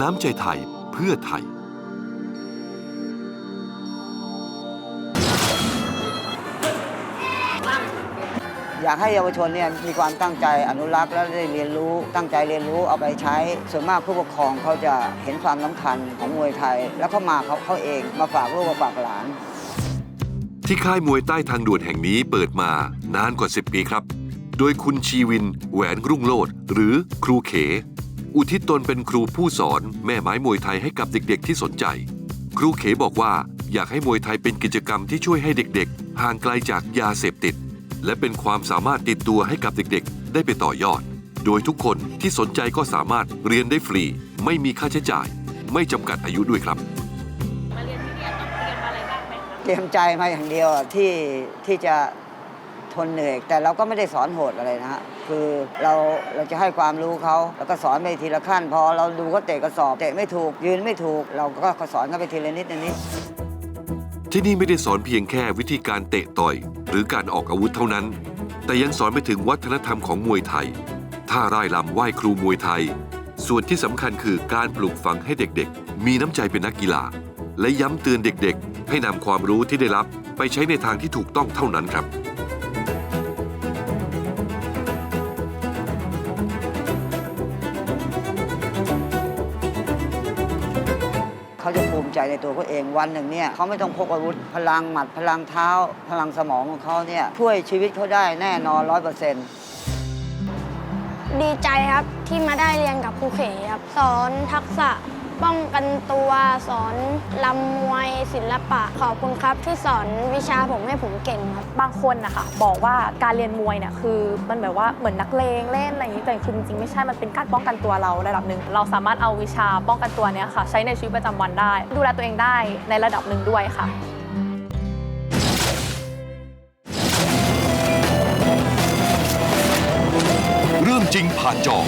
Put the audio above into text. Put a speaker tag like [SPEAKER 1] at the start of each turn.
[SPEAKER 1] น้ำใจไทยเพื่อไทย
[SPEAKER 2] อยากให้เยาวชนเนี่ยมีความตั้งใจอนุรักษ์และได้เรียนรู้ตั้งใจเรียนรู้เอาไปใช้ ส่วนมากผู้ปกครองเขาจะเห็นความสำคัญของมวยไทย แล้วเขามาเขาเขาเองมาฝากลูกมาฝากหลาน
[SPEAKER 1] ที่ค่ายมวยใต้ทางด่วนแห่งนี้เปิดมานานกว่า 10 ปีครับ โดยคุณชีวิน แหวนรุ่งโลดหรือครูเข อุทิศตนเป็นครูผู้สอนแม่ไม้มวยไทยให้กับเด็กๆ ที่สนใจ ครูเขบอกว่าอยากให้มวยไทยเป็นกิจกรรมที่ช่วยให้เด็กๆ ห่างไกลจากยาเสพติด และเป็นความสามารถติดตัวให้กับเด็กๆ ได้ไปต่อยอด โดยทุกคนที่สนใจก็สามารถเรียนได้ฟรี ไม่มีค่าใช้จ่าย ไม่จำกัดอายุด้วยครับ
[SPEAKER 3] มาเรียนที่เนี่ยต้องเตรียมอะไรบ้างไหมคะ
[SPEAKER 2] เตรียมใจมาอย่างเดียวอะที่ที่จะ ทนเหนื่อย แต่เราก็ไม่ได้สอนโหดอะไรนะฮะคือเราเราจะให้ความรู้เขาแล้วก็สอนไปทีละขั้น พอเราดูเขาเตะกระสอบเตะไม่ถูก ยืนไม่ถูก เราก็สอนเขาไปทีละนิดนิด
[SPEAKER 1] ที่นี่ไม่ได้สอนเพียงแค่วิธีการเตะต่อย หรือการออกอาวุธเท่านั้น แต่ยังสอนไปถึงวัฒนธรรมของมวยไทยท่าร่ายลำไหว้ครูมวยไทย ส่วนที่สำคัญคือการปลูกฝังให้เด็กๆ มีน้ำใจเป็นนักกีฬา และย้ำเตือนเด็กๆ ให้นำความรู้ที่ได้รับไปใช้ในทางที่ถูกต้องเท่านั้นครับ
[SPEAKER 2] ใจในตัวเขาเองวันหนึ่งเนี่ยเขาไม่ต้องพกอาวุธพลังหมัดพลังเท้า พลังสมองของเขาเนี่ยช่วยชีวิตเขาได้แน่นอนร้อยเปอร์เซ็นต์
[SPEAKER 4] ดีใจครับที่มาได้เรียนกับครูเขครับ สอนทักษะ ป้องกันตัวสอนลำมวยศิลปะ ขอบคุณครับที่สอนวิชาผมให้ผมเก่งครับ
[SPEAKER 3] บางคนนะคะบอกว่าการเรียนมวยเนี่ยคือมันแบบว่าเหมือนนักเลงเล่นอะไรอย่างนี้แต่คือจริงๆไม่ใช่มันเป็นการป้องกันตัวเราระดับหนึ่งเราสามารถเอาวิชาป้องกันตัวเนี้ยค่ะ ใช้ในชีวิตประจำวันได้ ดูแลตัวเองได้ในระดับหนึ่งด้วยค่ะ
[SPEAKER 1] เรื่องจริงผ่านจอ